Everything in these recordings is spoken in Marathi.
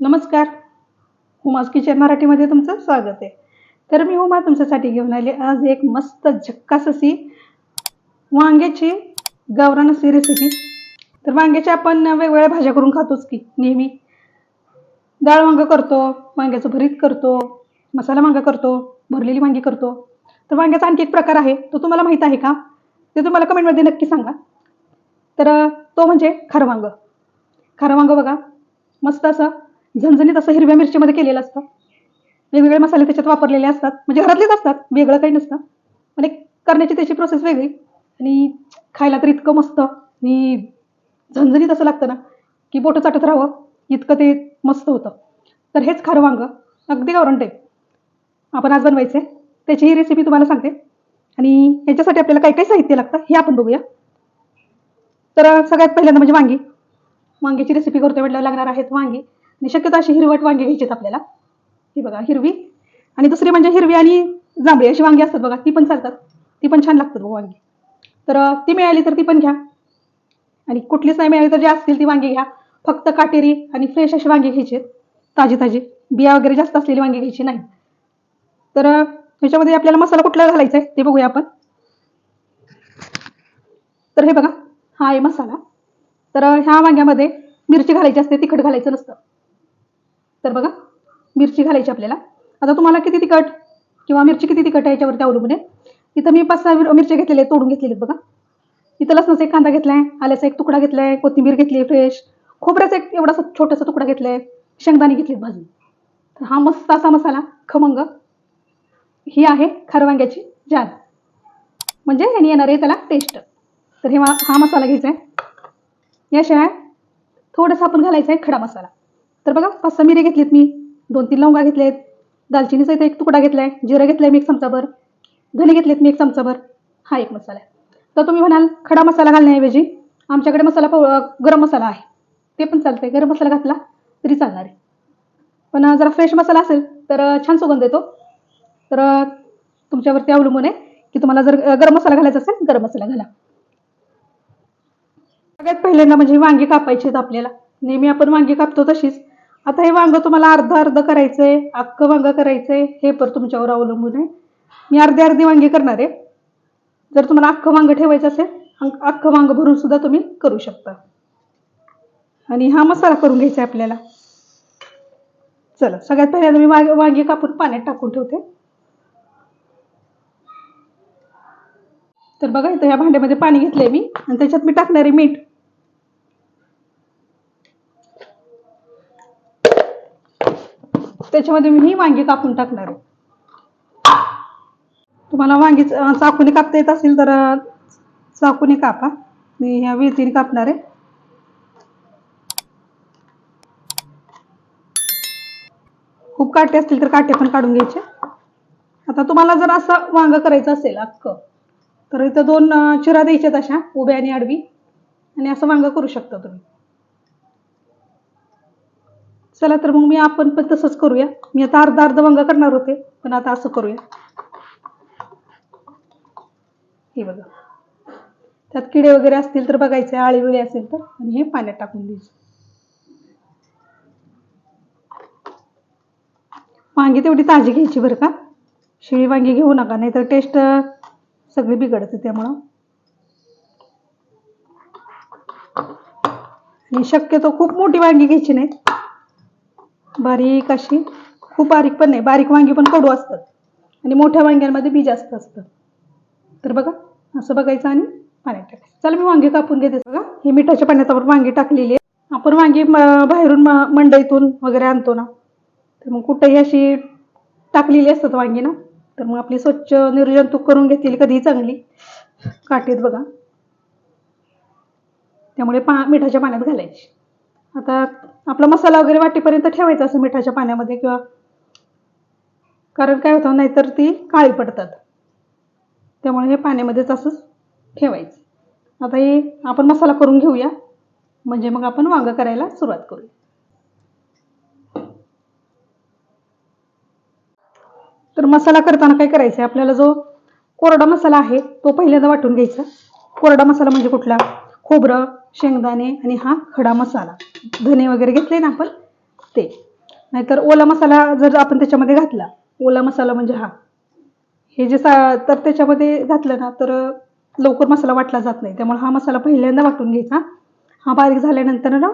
नमस्कार. हुमास किचन मराठीमध्ये तुमचं स्वागत आहे. तर मी हुमा तुमच्यासाठी घेऊन आले. आज एक मस्त झक्कास अशी वांग्याची गावरान अशी रेसिपी तर वांग्याच्या आपण वेगवेगळ्या भाज्या करून खातोच की नेहमी. डाळ वांग करतो वांग्याचं भरीत करतो मसाला वांगा करतो भरलेली वांगी करतो. तर वांग्याचा आणखी एक प्रकार आहे तो तुम्हाला माहीत आहे का? ते तुम्हाला कमेंटमध्ये नक्की सांगा. तर तो म्हणजे खारं वांग खारं वांग बघा मस्त असं झणझणीत असं हिरव्या मिरचीमध्ये केलेलं असतं. वेगवेगळे मसाले त्याच्यात वापरलेले असतात. म्हणजे घरातलेच असतात. वेगळं काही नसतं. पण एक करण्याची त्याची प्रोसेस वेगळी. आणि खायला तर इतकं मस्त. आणि झणझणीत असं लागतं ना की बोटं चाटत राहावं. इतकं ते मस्त होतं. तर हेच खारं वांग. अगदी गावरण टाईप आपण आज बनवायचं त्याची ही रेसिपी तुम्हाला सांगते. आणि याच्यासाठी आपल्याला काय काय साहित्य लागतं हे आपण बघूया. तर सगळ्यात पहिल्यांदा म्हणजे वांगी. वांग्याची रेसिपी करतो म्हटल्यावर लागणार आहेत वांगी. आणि शक्यतो अशी हिरवट वांगी घ्यायची आहेत आपल्याला. ही बघा हिरवी. आणि दुसरी म्हणजे हिरवी आणि जांभळी अशी वांगी असतात बघा ती पण चालतात. ती पण छान लागतात वांगी. तर ती मिळाली तर ती पण घ्या. आणि कुठलीच नाही मिळाली तर जे असतील ती वांगी घ्या. फक्त काटेरी आणि फ्रेश अशी वांगी घ्यायची आहेत. ताजी ताजी. बिया वगैरे जास्त असलेली वांगी घ्यायची नाही. तर ह्याच्यामध्ये आपल्याला मसाला कुठला घालायचा आहे ते बघूया आपण. तर हे बघा हा आहे मसाला. तर ह्या वांग्यामध्ये मिरची घालायची असते तिखट घालायचं नसतं. तर बघा मिरची घालायची आपल्याला. आता तुम्हाला किती तिखट किंवा मिरची किती तिखट आहे याच्यावरती अवलंबून आहे. इथं मी पाच सहा मिरच्या घेतलेल्या आहेत तोडून घेतलेल्या बघा. इथं लसणाचा एक कांदा घेतलाय आल्याचा एक तुकडा घेतलाय कोथिंबीर घेतली फ्रेश खोबऱ्याचा एक एवढासा छोटासा तुकडा घेतलाय शेंगदाणे घेतली भाजून. तर हा मस्त असा मसाला खमंग. ही आहे खारवांग्याची जान म्हणजे ह्याने येणार आहे त्याला टेस्ट तर हे हा मसाला घ्यायचा आहे याशिवाय थोडंसं आपण घालायचं आहे खडा मसाला. तर बघा पाच सहा मिरे घेतलीत मी. दोन तीन लवंगा घेतलेत. दालचिनीचा इथे एक तुकडा घेतलाय. जिरं घेतलंय मी एक चमचाभर. धने घेतलेत मी एक चमचाभर. हा एक मसाला आहे. तर तुम्ही म्हणाल खडा मसाला घालण्याऐवजी आमच्याकडे मसाला पाव गरम मसाला आहे. ते पण चालतंय. गरम मसाला घातला तरी चालणार आहे. पण जरा फ्रेश मसाला असेल तर छान सुगंध येतो. तर तुमच्यावरती अवलंबून आहे की तुम्हाला जर गरम मसाला घालायचा असेल गरम मसाला घाला. सगळ्यात पहिल्यांदा म्हणजे वांगी कापायची आहेत आपल्याला. नेहमी आपण वांगी कापतो तशीच. आता हे वांग तुम्हाला अर्ध अर्ध करायचंय अख्खं वांग करायचंय हे पण तुमच्यावर अवलंबून आहे. मी अर्धी अर्धी वांगी करणार आहे. जर तुम्हाला अख्खं वांग ठेवायचं असेल अख्खं वांग भरून सुद्धा तुम्ही करू शकता. आणि हा मसाला करून घ्यायचा आहे आपल्याला. चला सगळ्यात पहिल्यांदा मी वांगे वांगे कापून पाण्यात टाकून ठेवते. तर बघा इथं ह्या भांड्यामध्ये पाणी घेतलंय मी आणि त्याच्यात मी टाकणार आहे मीठ. त्याच्यामध्ये मी ही वांगी कापून टाकणार आहे. तुम्हाला वांगी चाकूने कापता येत असेल तर चाकूने कापा. मी ह्या विळतीने कापणार आहे. खूप काटे असतील तर काटे पण काढून घ्यायचे. आता तुम्हाला जर असं वांग करायचं असेल अख्खं तर इथं दोन चिरा द्यायच्यात अशा उभ्या आणि आडवी. आणि असं वांग करू शकता तुम्ही. चला तर मग मी आपण पण तसंच करूया. मी आता अर्धा अर्ध वांग करणार होते पण आता असं करूया. हे बघा. त्यात किडे वगैरे असतील तर बघायचे आळी विळी असेल तर. आणि हे पाण्यात टाकून द्यायचे. वांगी तेवढी ताजी घ्यायची बरं का. शिळी वांगी घेऊ नका नाहीतर टेस्ट सगळी बिघडते त्यामुळं. आणि शक्यतो खूप मोठी वांगी घ्यायची नाही. बारीक अशी खूप बारीक पण नाही बारीक वांगी पण कडू असतात. आणि मोठ्या वांग्यांमध्ये बी जास्त असतं. तर बघा असं बघायचं आणि पाण्यात टाकायचं. चला मी वांगी कापून घेते. बघा ही मिठाच्या पाण्यात आपण वांगी टाकलेली आहे. आपण वांगी बाहेरून मंडईतून वगैरे आणतो ना तर मग कुठेही अशी टाकलेली असतात वांगी ना तर मग आपली स्वच्छ निर्जंतुक करून घेतलेली कधीही चांगली. काठीत बघा. त्यामुळे पा मिठाच्या पाण्यात घालायची. आता आपला मसाला वगैरे वाटेपर्यंत ठेवायचा असं मिठाच्या पाण्यामध्ये किंवा कारण काय होतं नाहीतर ती काळी पडतात. त्यामुळे हे पाण्यामध्येच असंच ठेवायचं. आता हे आपण मसाला करून घेऊया. म्हणजे मग आपण वांग करायला सुरुवात करूया. तर मसाला करताना काय करायचं आहे आपल्याला जो कोरडा मसाला आहे तो पहिल्यांदा वाटून घ्यायचा. कोरडा मसाला म्हणजे कुठला? खोबरं शेंगदाणे आणि हा खडा मसाला. धने वगैरे घेतले ना आपण? ते. नाहीतर ओला मसाला जर आपण त्याच्यामध्ये घातला ओला मसाला म्हणजे हा. हे जे सा तर त्याच्यामध्ये घातलं ना तर लवकर मसाला वाटला जात नाही. त्यामुळे हा मसाला पहिल्यांदा वाटून घ्यायचा. हा बारीक झाल्यानंतर ना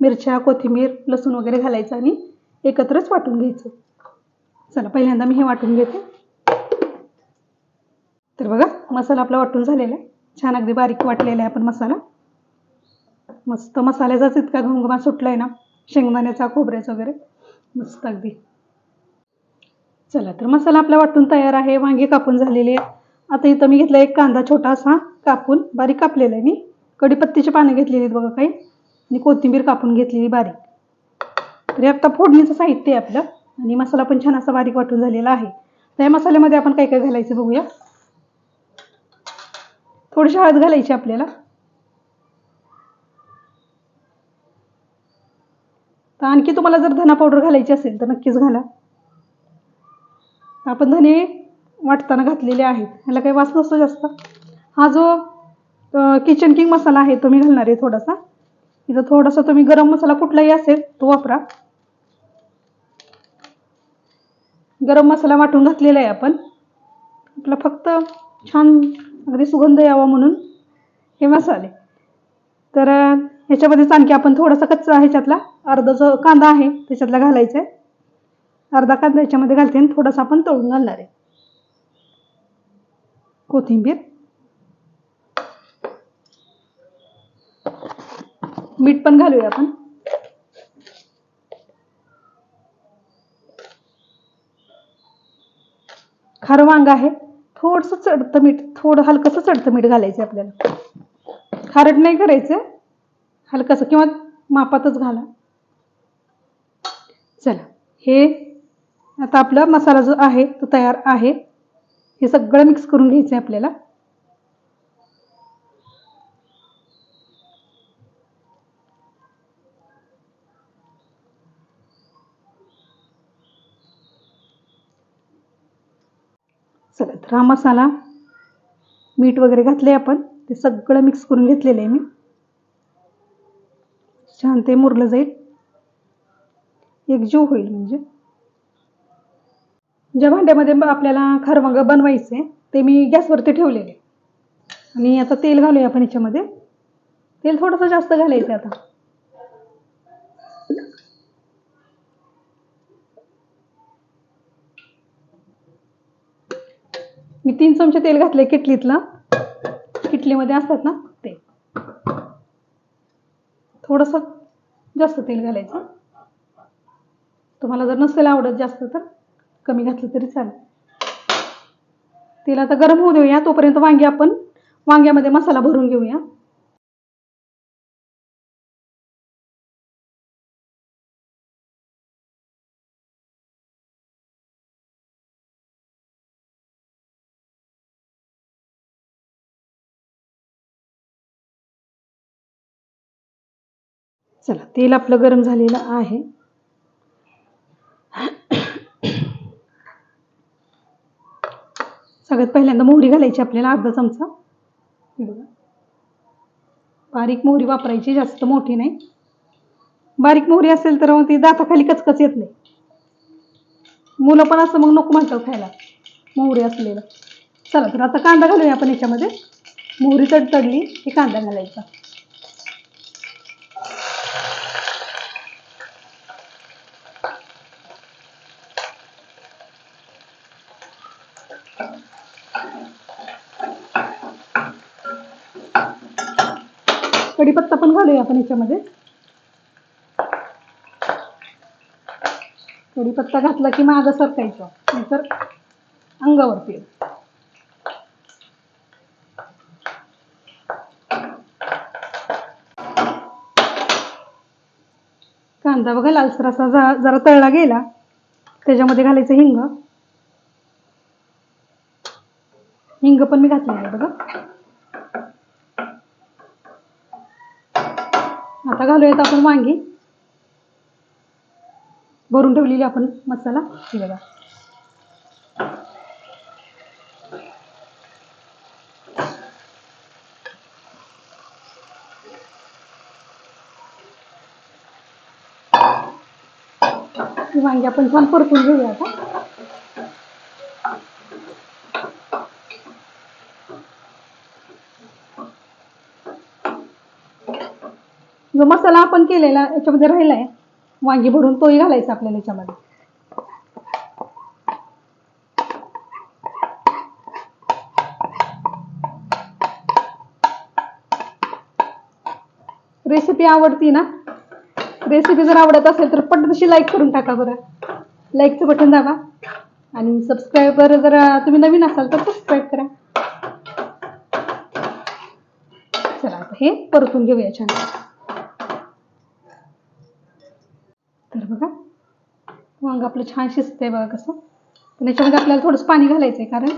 मिरच्या कोथिंबीर लसूण वगैरे घालायचं आणि एकत्रच वाटून घ्यायचं. चला पहिल्यांदा मी हे वाटून घेते. तर बघा मसाला आपला वाटून झालेला आहे. छान अगदी बारीक वाटलेला आहे आपण मसाला. मस्त मसाल्याचाच इतका घमघमा सुटलाय ना शेंगदाण्याचा खोबऱ्याचा वगैरे. मस्त अगदी. चला तर मसाला आपला वाटून तयार आहे. वांगे कापून झालेले आहे आता इथं मी घेतला एक कांदा छोटासा कापून बारीक कापलेला आहे मी. कढीपत्तीची पानं घेतलेली आहेत बघा काही. आणि कोथिंबीर कापून घेतलेली बारीक. तरी आता फोडणीचं साहित्य आहे आपलं. आणि मसाला पण छान असा बारीक वाटून झालेला आहे. तर या मसाल्यामध्ये आपण काय काय घालायचं बघूया. थोडीशी हळद घालायची आपल्याला. तर आणखी तुम्हाला जर धना पावडर घालायची असेल तर नक्कीच घाला. आपण धने वाटताना घातलेले आहेत. ह्याला काही वास नसतो जास्त. हा जो किचन किंग मसाला आहे तो मी घालणार आहे थोडासा. इथं थोडासा तुम्ही गरम मसाला कुठलाही असेल तो वापरा. गरम मसाला वाटून घातलेला आहे आपण. आपला फक्त छान अगदी सुगंध यावा म्हणून हे मसाले. तर ह्याच्यामध्येच आणखी आपण थोडासा कच्चा ह्याच्यातला अर्धा जो कांदा आहे त्याच्यातला घालायचा आहे. अर्धा कांदा ह्याच्यामध्ये घालते आणि थोडासा आपण तळून घालणार आहे. कोथिंबीर. मीठ पण घालूया आपण. खारं वांग आहे. थोडंसं चढतं मीठ थोडं हलकंसं चढतं मीठ घालायचं आपल्याला. खारट नाही करायचं. हलकंसं किंवा मापातच घाला. चला हे आता आपला मसाला जो आहे तो तयार आहे. हे सगळं मिक्स करून घ्यायचं आहे आपल्याला. चला तर हा मसाला मीठ वगैरे घातले आपण. ते सगळं मिक्स करून घेतलेलं आहे मी. छान ते मुरलं जाईल. एकजीव होईल म्हणजे. ज्या भांड्यामध्ये आपल्याला खरवंग बनवायचे ते मी गॅसवरती ठेवलेले. आणि आता तेल घालूया आपण याच्यामध्ये. तेल थोडंसं जास्त घालायचं आता. मी तीन चमचे तेल घातले किटलीतलं. किटलीमध्ये असतात ना ते. थोडंसं जास्त तेल घालायचं. तुम्हाला जर नसेल आवडत जास्त तर कमी घातलं तरी चालेल. तेल आता गरम होऊ देऊया तोपर्यंत वांगे आपण वांग्यामध्ये मसाला भरून घेऊया. चला तेल आपलं गरम झालेलं आहे. सगळ्यात पहिल्यांदा मोहरी घालायची आपल्याला अर्धा चमचा. बघा. बारीक मोहरी वापरायची जास्त मोठी नाही. बारीक मोहरी असेल तर मग ती दाताखाली कचकच येत नाही. मुलं पण असं मग नको म्हणतात खायला मोहरी असलेलं. चला तर आता कांदा घालूया आपण याच्यामध्ये. मोहरी तडतडली की कांदा घालायचा. कढीपत्ता पण घालूया आपण याच्यामध्ये. कढीपत्ता घातला की मागं सरकायचं. नाहीतर अंगावरती कांदा बघा लालसर असा जा- जरा तळला गेला. त्याच्यामध्ये घालायचं हिंग. हिंग पण मी घातलेलं आहे बघा. आता घालूयात आपण वांगी. भरून ठेवलेली आपण मसाला. हे बघा. वांगी आपण छान परतून घेऊया आता. जो मसाला आपण केलेला याच्यामध्ये राहिलाय वांगी भरून तोही घालायचा आपल्याला याच्यामध्ये. रेसिपी आवडती ना? रेसिपी जर आवडत असेल तर पटकशी लाईक करून टाका बरं. लाईकचं बटन दाबा. आणि सबस्क्राईबर जर तुम्ही नवीन असाल तर सबस्क्राईब करा. चला आता हे परतून घेऊया छान. तर बघा. वांग आपलं छान शिजतंय बघा कसं. पण याच्यामध्ये आपल्याला थोडंसं पाणी घालायचंय कारण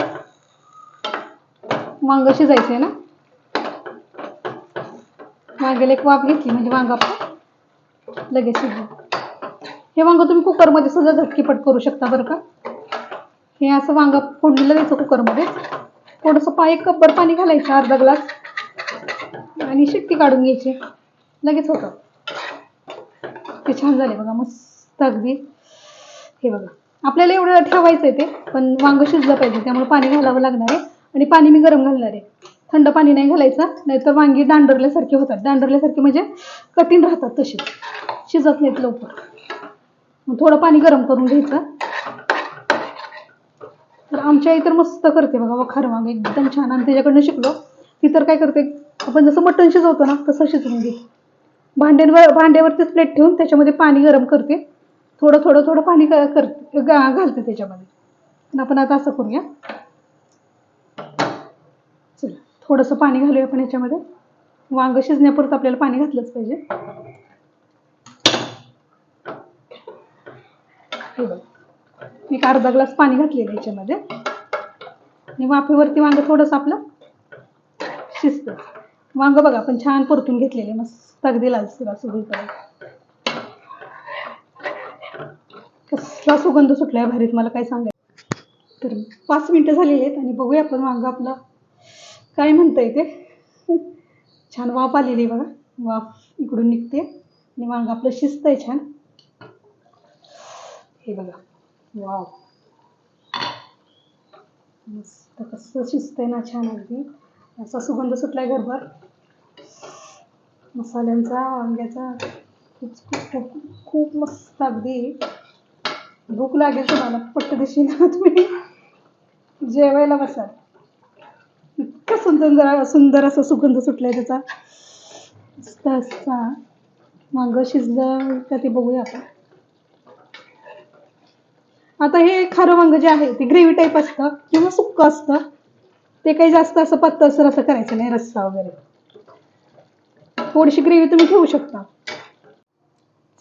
वांग आहे ना. वांग्याला एक वाफ घेतली म्हणजे वांग आपलं लगेच शिजलं. हे वांग तुम्ही कुकरमध्ये सुद्धा झटकीपट करू शकता बरं का. हे असं वांग फोडलेलं द्यायचं कुकरमध्ये. थोडंसं पा एक कपभर पाणी घालायचं अर्धा ग्लास. आणि शिट्टी काढून घ्यायची. लगेच होतं. ते छान झाले बघा मस्त अगदी. हे बघा आपल्याला एवढं ठेवायचं आहे ते पण वांग शिजलं पाहिजे त्यामुळे पाणी घालावं लागणार आहे. आणि पाणी मी गरम घालणार आहे. थंड पाणी नाही घालायचं नाहीतर वांगी दांडरल्यासारखे होतात. दांडरल्यासारखे म्हणजे कठीण राहतात तसे शिजत नाहीत लवकर. मग थोडं पाणी गरम करून घ्यायचं. तर आमच्या आई तर मस्त करते बघा वखार वांग एकदम छान. आणि त्याच्याकडनं शिकलो. ती तर काय करते आपण जसं मटण शिजवतो ना तसं शिजवून घेते. भांड्यांवर भांड्यावरतीच प्लेट ठेवून त्याच्यामध्ये पाणी गरम करते. थोडं थोडं थोडं पाणी करते घालते त्याच्यामध्ये. आपण आता असं करूया. चला थोडंसं पाणी घालूया आपण याच्यामध्ये. वांग शिजण्यापुरतं आपल्याला पाणी घातलंच पाहिजे. हे बघ एक अर्धा ग्लास पाणी घातलेलं याच्यामध्ये. आणि वाफेवरती वांग थोडंसं आपलं शिजतं वांग बघा आपण छान परतून घेतलेले मस्त अगदी लालसर असं सगळीकडे कसला सुगंध सुटलाय भारीत मला काय सांगायचं. तर पाच मिनटं झालेली आहेत आणि बघूया आपण वांग आपलं काय म्हणता येते छान वाफ आलेली आहे बघा. वाफ इकडून निघते आणि वांग आपलं शिजतंय छान. हे बघा वाव. मस्त कसं शिजतंय ना छान अगदी. असा सुगंध सुटलाय घरभर. मसाल्यांचा वांग्याचा खूप खूप खूप मस्त अगदी. भूक लागेल तुम्हाला पट्ट दिशी ना तुम्ही? जेवायला बसाल इतका सुंदर सुंदर असा सुगंध सुटलाय त्याचा. मस्त असता वांग शिजलं का ते बघूया आपण. आता हे खारं वांग जे आहे ते ग्रेव्ही टाईप असतं किंवा सुक्कं असतं. ते काही जास्त असं पातळसर असं करायचं नाही रस्सा वगैरे. थोडीशी ग्रेव्ही तुम्ही ठेवू शकता.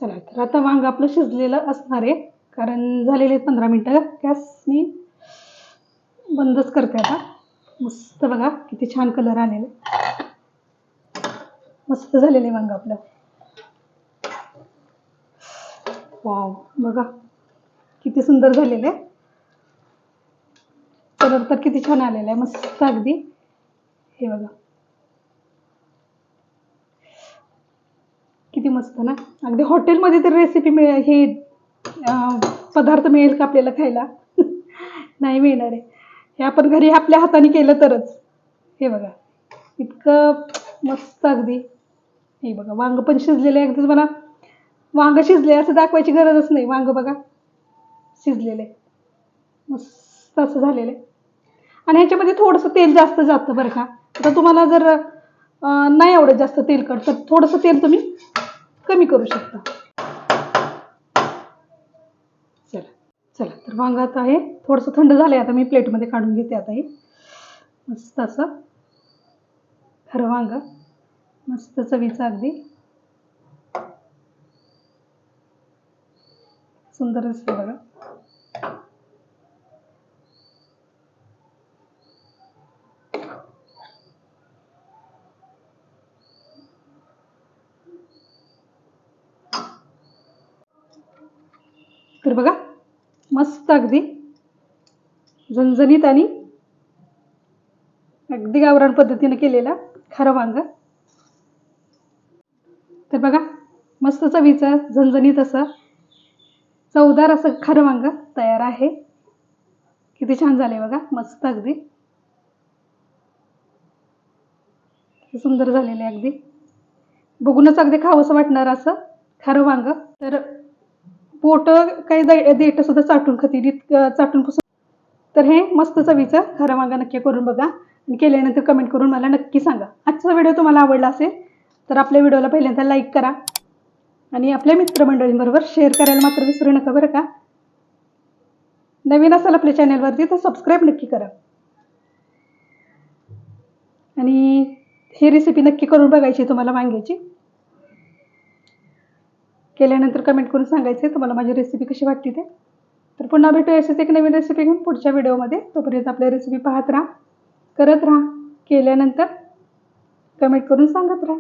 चला तर आता वांग आपलं शिजलेलं असणार आहे. कारण झालेले पंधरा मिनटं गॅस मी बंदच करते आता. मस्त बघा किती छान कलर आलेले. मस्त झालेले वांग आपलं. वाव बघा किती सुंदर झालेलं आहे. कलर तर किती छान आलेला आहे मस्त अगदी. हे बघा. किती मस्त ना. अगदी हॉटेलमध्ये तर रेसिपी मिळेल हे पदार्थ मिळेल का आपल्याला खायला? नाही मिळणार आहे. हे आपण घरी आपल्या हाताने केलं तरच. हे बघा. इतकं मस्त अगदी. हे बघा वांग पण शिजलेलं आहे. अगदीच मला वांग शिजले असं दाखवायची गरजच नाही. वांग बघा. शिजलेले मस्त असं झालेलं आहे. आणि ह्याच्यामध्ये थोडंसं तेल जास्त जातं बरं का. आता तुम्हाला जर नाही आवडत जास्त तेलकट तर थोडंसं तेल तुम्ही कमी करू शकता. चला चला तर वांग आता आहे थोडंसं थंड झालंय आता मी प्लेटमध्ये काढून घेते आता हे. मस्त असं खरं वांग मस्त चवीचा अगदी. सुंदर असते बघा. तर बघा मस्त अगदी झणझणीत आणि अगदी गावरान पद्धतीने केलेला खरं वांग. तर बघा मस्त चवीचं झणझणीत असं चवदार असं खरं वांग तयार आहे. किती छान झाले बघा मस्त अगदी. सुंदर झालेले आहे अगदी. बघूनच अगदी खावंसं वाटणार असं खरं वांग. तर पोट काही दै देठ सुद्धा चाटून खातील चाटून पुसून. तर हे मस्त चवीचं खरं वांग नक्की करून बघा. आणि केल्यानंतर कमेंट करून मला नक्की सांगा. आजचा व्हिडिओ तुम्हाला आवडला असेल तर आपल्या व्हिडिओला पहिल्यांदा लाईक करा. आणि आपल्या मित्रमंडळींबरोबर शेअर करायला मात्र विसरू नका बरं का. नवीन असाल आपल्या चॅनलवरती तर सबस्क्राईब नक्की करा. आणि ही रेसिपी नक्की करून बघायची तुम्हाला वांग्याची. केल्यानंतर कमेंट करून सांगायचं आहे तुम्हाला माझी रेसिपी कशी वाटते ते? तर पुन्हा भेटूया अशीच एक नवीन रेसिपी घेऊन पुढच्या व्हिडिओमध्ये तोपर्यंत आपल्या रेसिपी पाहत राहा करत राहा. केल्यानंतर कमेंट करून सांगत राहा.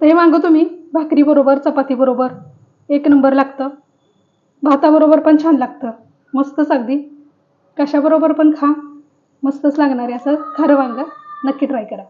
तर हे वांगं तुम्ही भाकरीबरोबर चपातीबरोबर एक नंबर लागतं. भाताबरोबर पण छान लागतं. मस्तच अगदी. कशाबरोबर पण खा. मस्तच लागणार आहे असं खरं वांगं. नक्की ट्राय करा.